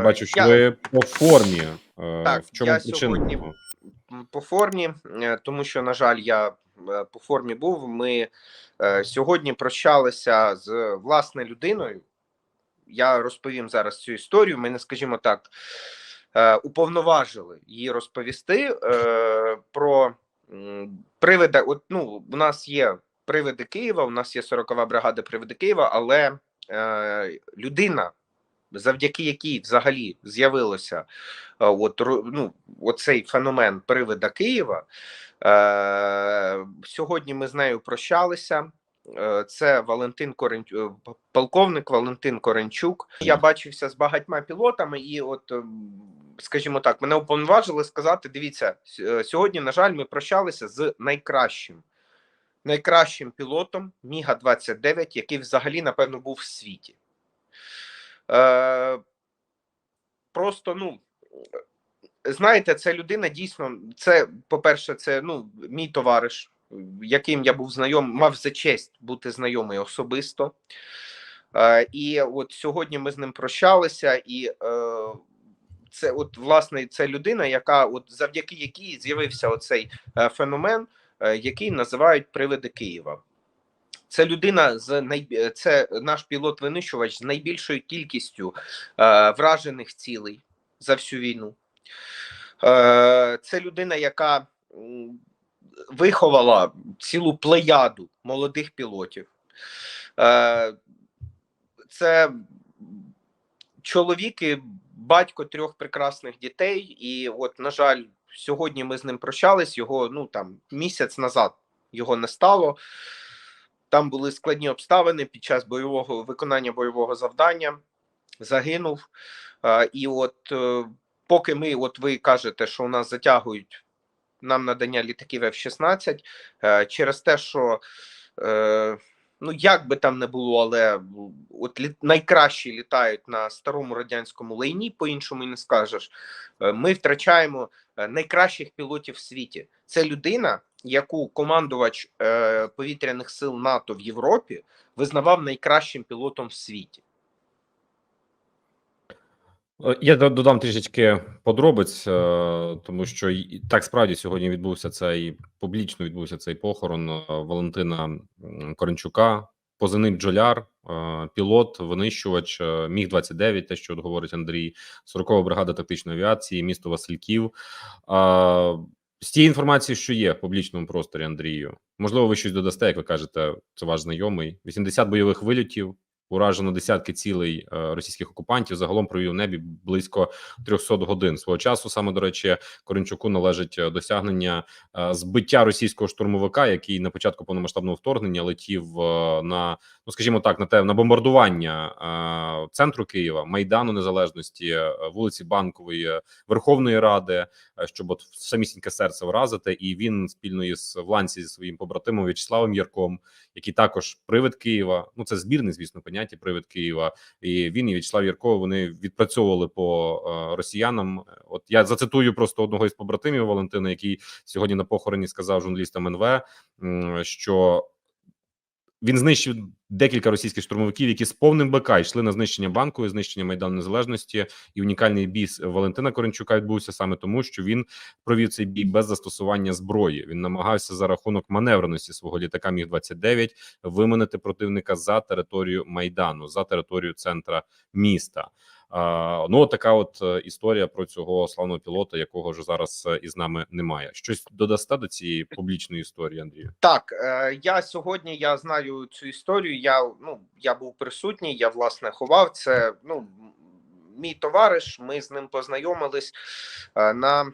Я бачу, що я- ви по формі. Е, Так, в чому я причина? сьогодні- по формі, е, тому що, на жаль, я е, по формі був. Ми сьогодні прощалися з власне людиною. Я розповім зараз цю історію. Мене, скажімо так, уповноважили її розповісти про привида. От ну, у нас є привиди Києва, у нас є 40-ва бригада привиди Києва, але людина, завдяки якій взагалі з'явилося е, от, ну, оцей феномен привида Києва. Е, сьогодні ми з нею прощалися. Е, Це Валентин Корен... е, полковник Валентин Коренчук. Я бачився з багатьма пілотами, і от, ем, скажімо так, мене уповноважили сказати: дивіться, сьогодні, на жаль, ми прощалися з найкращим, найкращим пілотом Міга 29 який взагалі, напевно, був в світі. Е, Просто, ну. Знаєте, це людина дійсно. Це, по-перше, це ну, мій товариш, яким я був знайомий, мав за честь бути знайомий особисто. Е, і от сьогодні ми з ним прощалися, і е, це, от, власне, це людина, яка, от завдяки якій з'явився оцей е, феномен, е, який називають привиди Києва. Це людина з най... це наш пілот-винищувач з найбільшою кількістю е, вражених цілей за всю війну. Е, це людина, яка виховала цілу плеяду молодих пілотів. Е, це чоловік і батько трьох прекрасних дітей. І, от, на жаль, сьогодні ми з ним прощались. Його ну там місяць назад його не стало. Там були складні обставини під час бойового виконання бойового завдання. Загинув. І от е, поки ми, от ви кажете, що у нас затягують нам надання літаків F-16, е, через те, що е, ну як би там не було, але от лі, найкращі літають на старому радянському лайні, по-іншому і не скажеш. е, Ми втрачаємо е, найкращих пілотів в світі. Це людина, яку командувач е, повітряних сил НАТО в Європі визнавав найкращим пілотом в світі. Е, Я додам трішечки подробиць, е, тому що так справді сьогодні відбувся цей публічно відбувся цей похорон е, Валентина Коренчука, позивний бджоляр, е, пілот, винищувач Міг 29 те, що от говорить Андрій, 40-ва бригада тактичної авіації, місто Васильків. З тієї інформації, що є в публічному просторі, Андрію, можливо, ви щось додасте, як ви кажете, це ваш знайомий. 80 бойових вильотів, уражено десятки цілей е, російських окупантів. Загалом провів небі близько 300 годин. Свого часу саме до речі, Коренчуку належить е, досягнення е, збиття російського штурмовика, який на початку повномасштабного вторгнення летів на ну, скажімо так, на те на бомбардування центру Києва, майдану незалежності, вулиці Банкової, Верховної Ради, щоб от самісіньке серце вразити. І він спільно із Вланці зі своїм побратимом В'ячеславом Ярком, який також привид Києва. Ну це збірний, звісно, поняття привид Києва. І він і В'ячеслав Ярко вони відпрацьовували по е, росіянам. От я зацитую просто одного із побратимів Валентина, який сьогодні на похороні сказав журналістам НВ, що він знищив декілька російських штурмовиків, які з повним БК йшли на знищення банку, і знищення майдану незалежності. І унікальний бій Валентина Коренчука відбувся саме тому, що він провів цей бій без застосування зброї. Він намагався за рахунок маневреності свого літака Міг 29 виманити противника за територію майдану, за територію центра міста. Ну, така от е, історія про цього славного пілота, якого ж зараз е, із нами немає. Щось додасте до цієї публічної історії, Андрію? Так, е, я сьогодні я знаю цю історію. Я ну я був присутній. Я власне ховав це. Ну мій товариш. Ми з ним познайомились на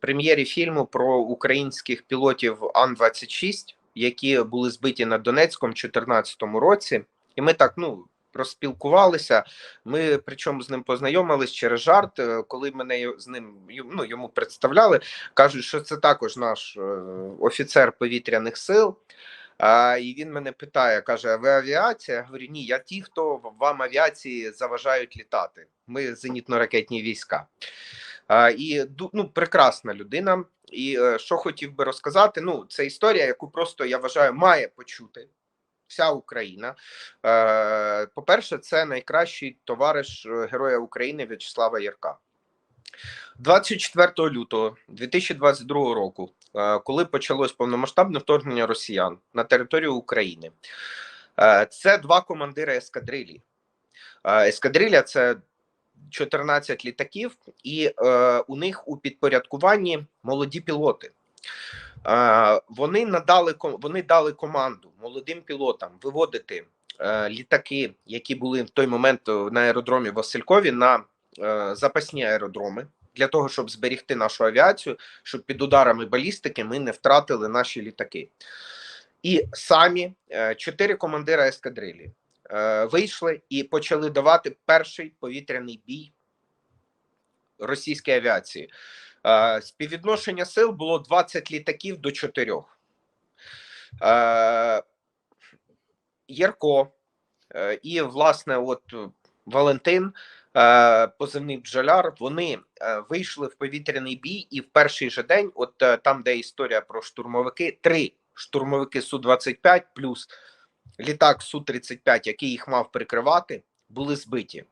прем'єрі фільму про українських пілотів Ан-26, які були збиті над Донецьком в 2014 році, і ми так ну. Розпілкувалися. Ми причому з ним познайомились через жарт, е, коли мене з ним ну, йому представляли. Кажуть, що це також наш е, офіцер повітряних сил. А, і він мене питає: каже: а ви авіація? Я говорю, ні, я ті, хто вам авіації заважають літати. Ми зенітно-ракетні війська. А, і ну, прекрасна людина. І е, що хотів би розказати, ну, це історія, яку просто я вважаю, має почути вся Україна. Е, По-перше, це найкращий товариш е, Героя України В'ячеслава Ярка. 24 лютого 2022 року, е, коли почалось повномасштабне вторгнення росіян на територію України, це два командири ескадрилі. Е, Ескадрилля це 14 літаків, і у них у підпорядкуванні молоді пілоти. Вони надали вони дали команду молодим пілотам виводити е, літаки, які були в той момент е, на аеродромі Василькові, на е, запасні аеродроми. Для того щоб зберегти нашу авіацію, щоб під ударами балістики ми не втратили наші літаки, і самі чотири командира ескадрилі вийшли і почали давати перший повітряний бій російській авіації. Е, Співвідношення сил було 20 літаків до 4. Е, Єрко е, і, власне, от е, Валентин, е, позивний бджоляр, вони е, вийшли в повітряний бій, і в перший же день, от е, там, де історія про штурмовики, три штурмовики Су-25 плюс літак Су-35, який їх мав прикривати, були збиті.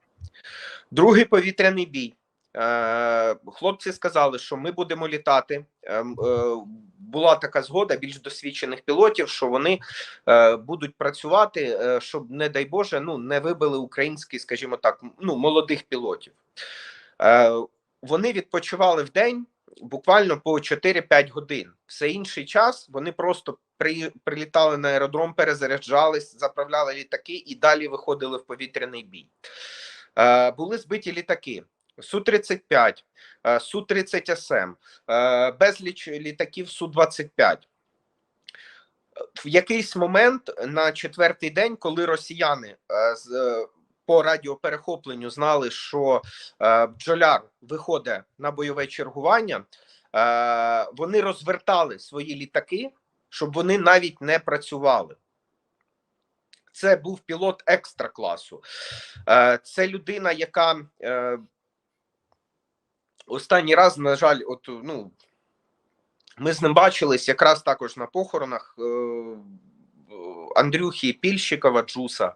Другий повітряний бій. Е, Хлопці сказали, що ми будемо літати. Ем, е, Була така згода більш досвідчених пілотів, що вони е, будуть працювати, щоб, не дай Боже, ну не вибили українські, скажімо так, ну молодих пілотів. Вони відпочивали в день буквально по 4-5 годин. Все інший час вони просто при, прилітали на аеродром, перезаряджались, заправляли літаки і далі виходили в повітряний бій. Були збиті літаки. Су-35, е, Су-30СМ, е, безліч літаків Су-25. В якийсь момент на четвертий день, коли росіяни е, по радіоперехопленню знали, що бджоляр виходить на бойове чергування, вони розвертали свої літаки, щоб вони навіть не працювали. Це був пілот екстра класу. Це людина, яка останній раз, на жаль, от ну ми з ним бачились якраз також на похоронах. е, Андрюхи Пільщикова Джуса.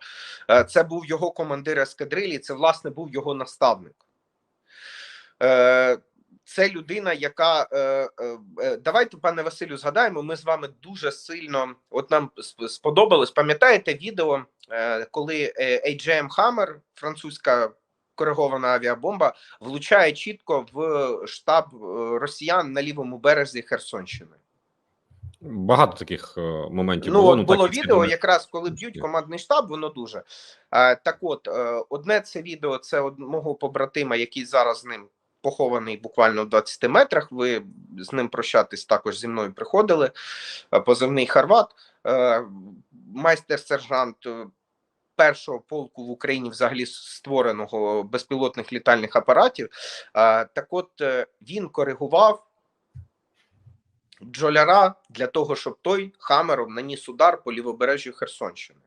Е, Це був його командир ескадрилі, це, власне, був його наставник. Е, Це людина, яка давайте, пане Василю, згадаємо. Ми з вами дуже сильно. От нам сподобалось. Пам'ятаєте відео, коли AJM Hammer, французька коригована авіабомба, влучає чітко в штаб е, росіян на лівому березі Херсонщини. Багато таких е, моментів Ну, було. от було так, це відео, думаю. якраз коли б'ють командний штаб, воно дуже. Е, так от, е, одне це відео це од- мого побратима, який зараз з ним похований буквально в 20 метрах. Ви з ним прощатись також зі мною приходили. Е, Позивний Харват, е, майстер-сержант е, першого полку в Україні взагалі створеного безпілотних літальних апаратів. Так от е, він коригував бджоляра для того, щоб той хамером наніс удар по лівобережжю Херсонщини.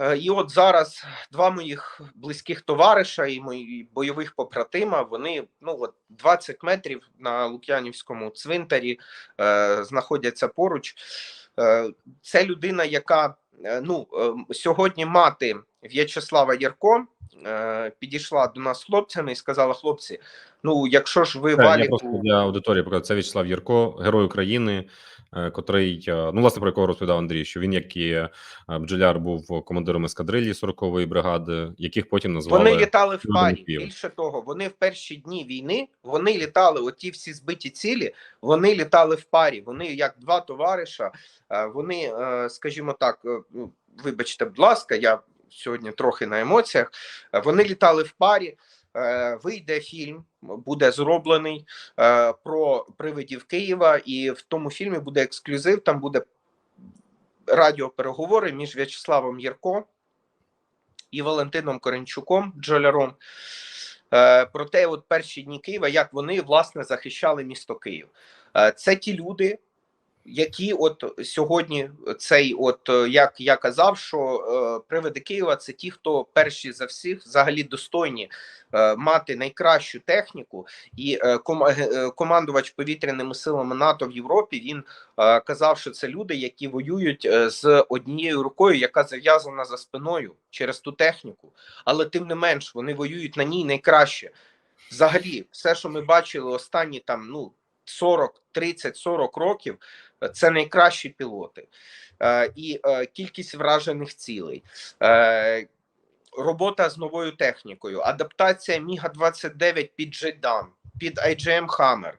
Е, І от зараз два моїх близьких товариша і мої бойових побратима, вони ну от 20 метрів на Лук'янівському цвинтарі е, знаходяться поруч. Е, це людина, яка ну е, сьогодні мати В'ячеслава Ярко е, підійшла до нас з хлопцями і сказала: хлопці, ну якщо ж ви я просто для аудиторії покажу. Це В'ячеслав Єрко, герой України, е, котрий, е, ну, власне, про якого розповідав Андрій, що він, як і е, бджоляр, був командиром ескадрилі 40-ї бригади, яких потім назвали Вони літали в парі. Більше того, вони в перші дні війни вони літали. Оті всі збиті цілі, вони літали в парі. Вони як два товариша. е, Вони, скажімо так, ну, вибачте, будь ласка, я сьогодні трохи на емоціях. Е, Вони літали в парі. Е, Вийде фільм, буде зроблений е, про привидів Києва, і в тому фільмі буде ексклюзив. Там буде радіопереговори між В'ячеславом Єрко і Валентином Коренчуком, Джоляром. Про те, от перші дні Києва, як вони власне захищали місто Київ. Це ті люди, які от сьогодні цей, от е, як я казав, що е, приводи Києва це ті, хто перші за всіх взагалі достойні е, мати найкращу техніку, і ком, командувач повітряними силами НАТО в Європі він казав, що це люди, які воюють з однією рукою, яка зав'язана за спиною через ту техніку, але тим не менш вони воюють на ній найкраще. Взагалі, все, що ми бачили останні там ну 40, 30, 40 років, це найкращі пілоти. Е, і е, кількість вражених цілей. Е, Робота з новою технікою, адаптація Міга 29 під Джейдан, під IGM Hammer.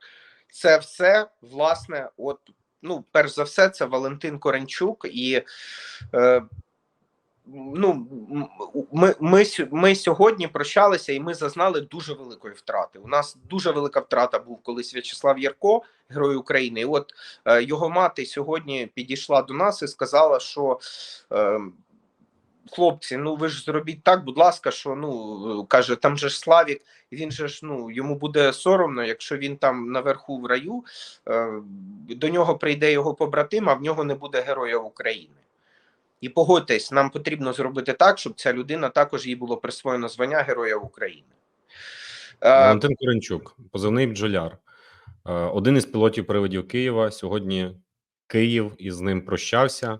Це все, власне, от, ну, перш за все, це Валентин Коренчук і. Е, Ну, ми, ми, ми сьогодні прощалися, і ми зазнали дуже великої втрати. У нас дуже велика втрата був колись В'ячеслав Ярко, герой України. І от е, його мати сьогодні підійшла до нас і сказала, що е, хлопці, ну ви ж зробіть так, будь ласка, що ну каже, там же ж Славік, він же ж ну йому буде соромно, якщо він там наверху в раю, е, до нього прийде його побратим, а в нього не буде героя України. І погодьтесь, нам потрібно зробити так, щоб ця людина також їй було присвоєно звання Героя України. Е, Валентин Коренчук, позивний бджоляр, Е, один із пілотів привидів Києва. Сьогодні Київ із ним прощався. Е,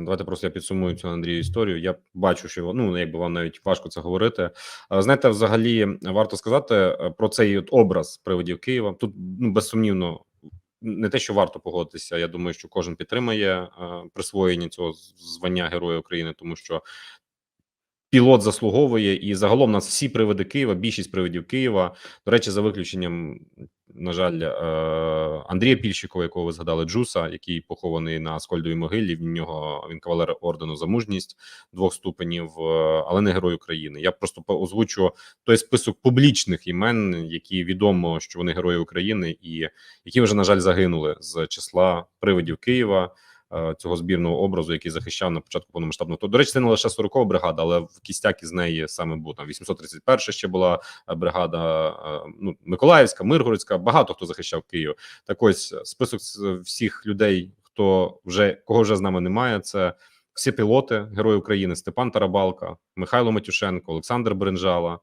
Давайте просто я підсумую цю Андрію історію. Я бачу, що ну якби вам навіть важко це говорити. Знаєте, взагалі варто сказати про цей от образ привидів Києва. Тут ну безсумнівно не те, що варто погодитися. Я думаю, що кожен підтримає е, присвоєння цього звання Героя України, тому що пілот заслуговує, і загалом нас всі привиди Києва, більшість привидів Києва. До речі, за виключенням, на жаль, е, Андрія Пільщикова, якого ви згадали, Джуса, який похований на Аскольдовій могилі. В нього він кавалер ордену за мужність двох ступенів, е, але не герой України. Я просто озвучу той список публічних імен, які відомо, що вони герої України, і які вже на жаль загинули з числа привидів Києва цього збірного образу, який захищав на початку повномасштабного. То до речі, це не лише 40 бригада, але в кістяк із неї саме був там 831 ще була е, бригада. е, Ну Миколаївська, Миргородська. Багато хто захищав Київ. Так ось список всіх людей, хто вже кого вже з нами немає. Це всі пілоти, герої України: Степан Тарабалка, Михайло Матюшенко, Олександр Бринжала.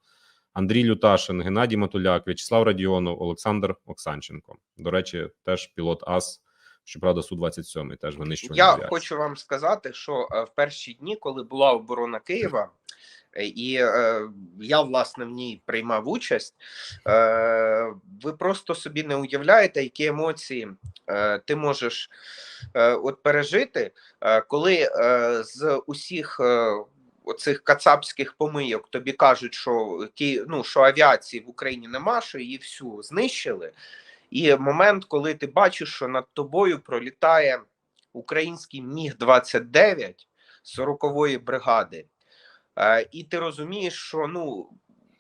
Андрій Люташин, Геннадій Матуляк, В'ячеслав Радіонов, Олександр Оксанченко. До речі, теж пілот АС, щоправда, су 27 теж винищувальний Я авіації. хочу вам сказати, що е, в перші дні, коли була оборона Києва, е, і е, я власне в ній приймав участь, е, ви просто собі не уявляєте, які емоції е, ти можеш е, от пережити, е, коли е, з усіх. Е, Оцих кацапських помийок тобі кажуть, що ті, ну що авіації в Україні нема, що її всю знищили. І момент, коли ти бачиш, що над тобою пролітає український міг 29 40-ї бригади, е, і ти розумієш, що ну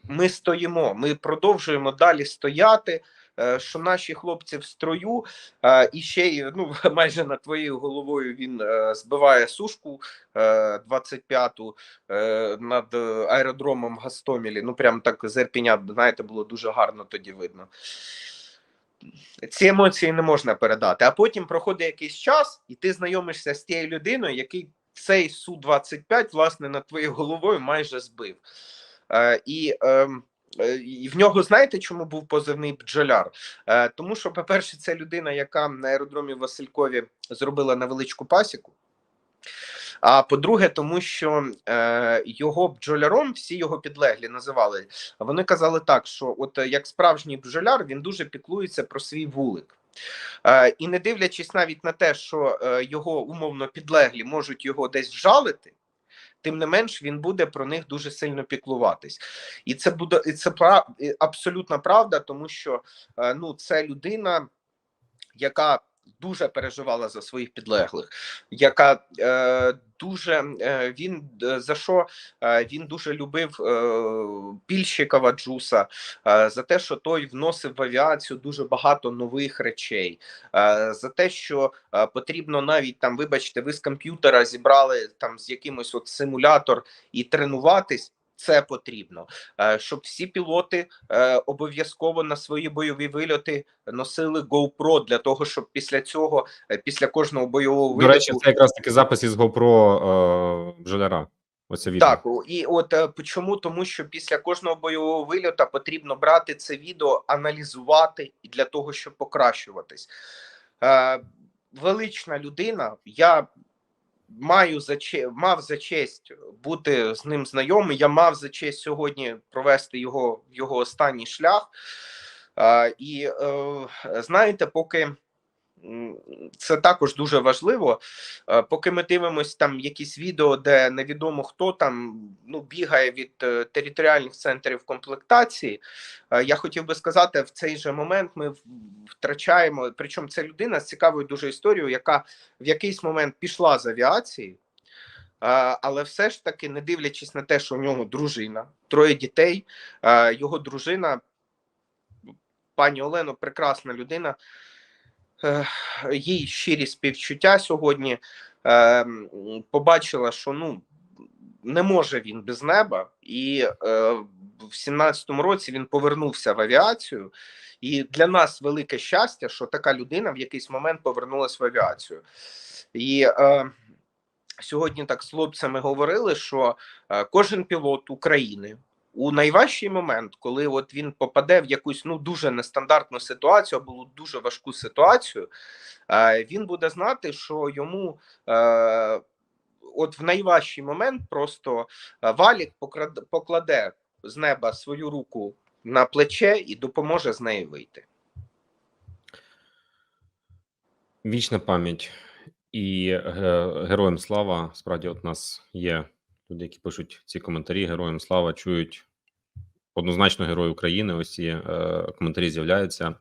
ми стоїмо, ми продовжуємо далі стояти. е, Що наші хлопці в строю, е, і ще й ну майже над твоєю головою він збиває сушку е, 25-ту е, над аеродромом Гастомілі. Ну прям так з Ірпеня, знаєте, було дуже гарно тоді видно. Ці емоції не можна передати. А потім проходить якийсь час, і ти знайомишся з тією людиною, який цей су 25 власне над твоєю головою майже збив. Е, і, е, е, і в нього знаєте, чому був позивний бджоляр? Е, тому що, по-перше, це людина, яка на аеродромі Василькові зробила невеличку пасіку. А по-друге, тому що е, його бджоляром всі його підлеглі називали. Вони казали так, що от е, як справжній бджоляр, він дуже піклується про свій вулик. Е, і не дивлячись навіть на те, що е, його умовно підлеглі можуть його десь вжалити, тим не менш він буде про них дуже сильно піклуватись. І це буде і це абсолютна правда, тому що е, ну, це людина, яка дуже переживала за своїх підлеглих, яка е, дуже е, він е, за що е, він дуже любив е, Пільщикова Джуса е, за те, що той вносив в авіацію дуже багато нових речей, е, за те, що е, потрібно навіть там, вибачте, ви з комп'ютера зібрали там з якимось от симулятор і тренуватись. Це потрібно, Е, щоб всі пілоти е, обов'язково на свої бойові вильоти носили GoPro для того, щоб після цього, е, після кожного бойового До речі, це якраз таки запис із GoPro е, Оце відео. Так, і от чому? Тому що після кожного бойового вильота потрібно брати це відео, аналізувати і для того, щоб покращуватись. Велична людина. Я маю за че- мав за честь бути з ним знайомий. Я мав за честь сьогодні провести його його останній шлях. І е, знаєте, поки. Це також дуже важливо. Е, Поки ми дивимося там якісь відео, де невідомо хто там ну бігає від е, територіальних центрів комплектації. е, Я хотів би сказати, в цей же момент ми втрачаємо. Причому це людина з цікавою дуже історією, яка в якийсь момент пішла з авіації, але все ж таки, не дивлячись на те, що у нього дружина, троє дітей, його дружина, пані Олено, прекрасна людина. Е, їй щирі співчуття сьогодні. Е, побачила, що ну не може він без неба, і е, в 17-му році він повернувся в авіацію. І для нас велике щастя, що така людина в якийсь момент повернулася в авіацію. І е, сьогодні так з хлопцями говорили, що кожен пілот України у найважчий момент, коли от він попаде в якусь ну дуже нестандартну ситуацію або дуже важку ситуацію, е, він буде знати, що йому е, от в найважчий момент просто е, валік покладе з неба свою руку на плече і допоможе з неї вийти. Вічна пам'ять і героям слава. Справді, от нас є люди, які пишуть ці коментарі. Героям слава чують однозначно герой України. Ось ці е, коментарі з'являються.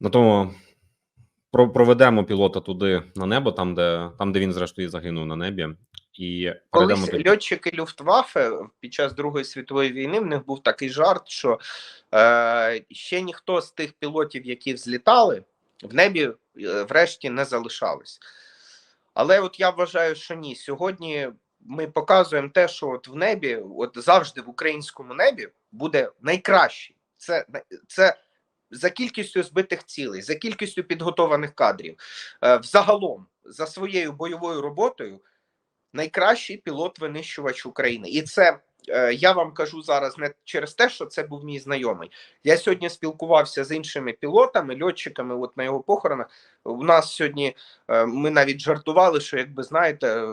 На тому проведемо пілота туди на небо, там, де там, де він зрештою загинув на небі, і Колись тоді. льотчики Люфтваффе під час Другої світової війни в них був такий жарт, що е, ще ніхто з тих пілотів, які взлітали, в небі е, врешті не залишались. Але от я вважаю, що ні. Сьогодні ми показуємо те, що от в небі, от завжди в українському небі буде найкращий. Це, це за кількістю збитих цілей, за кількістю підготованих кадрів. Е, взагалом, за своєю бойовою роботою найкращий пілот-винищувач України. І це е, я вам кажу зараз не через те, що це був мій знайомий. Я сьогодні спілкувався з іншими пілотами, льотчиками. От на його похоронах. У нас сьогодні е, ми навіть жартували, що якби знаєте.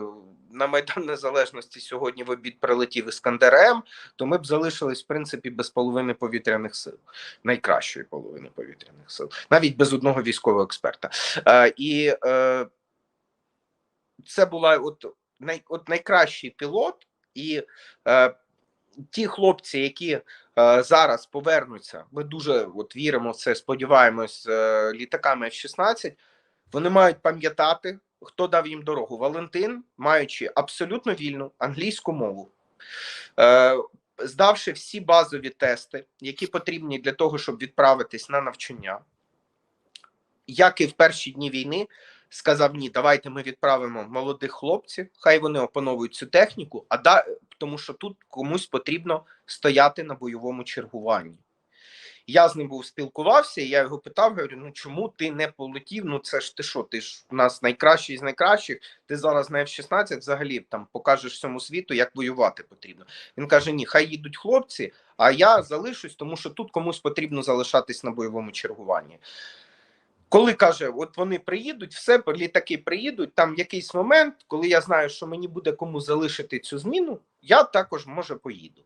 На Майдан Незалежності сьогодні в обід прилетів Іскандер М, то ми б залишились в принципі без половини повітряних сил, найкращої половини повітряних сил, навіть без одного військового експерта. Е, і е, це була от най, от найкращий пілот, і е, ті хлопці, які е, зараз повернуться, ми дуже от віримо в це, сподіваємось, е, літаками F-16, вони мають пам'ятати, хто дав їм дорогу. Валентин, маючи абсолютно вільну англійську мову, е, здавши всі базові тести, які потрібні для того, щоб відправитись на навчання, як і в перші дні війни, сказав: ні, давайте ми відправимо молодих хлопців, хай вони опановують цю техніку, а да, тому що тут комусь потрібно стояти на бойовому чергуванні. Я з ним був спілкувався, і я його питав: говорю: ну чому ти не полетів? Ну це ж ти що? Ти ж у нас найкращий з найкращих. Ти зараз на F-16 взагалі там покажеш всьому світу, як воювати потрібно. Він каже: Ні, хай їдуть хлопці, а я залишусь, тому що тут комусь потрібно залишатись на бойовому чергуванні. Коли каже, от вони приїдуть, все літаки приїдуть. Там якийсь момент, коли я знаю, що мені буде кому залишити цю зміну, я також може поїду.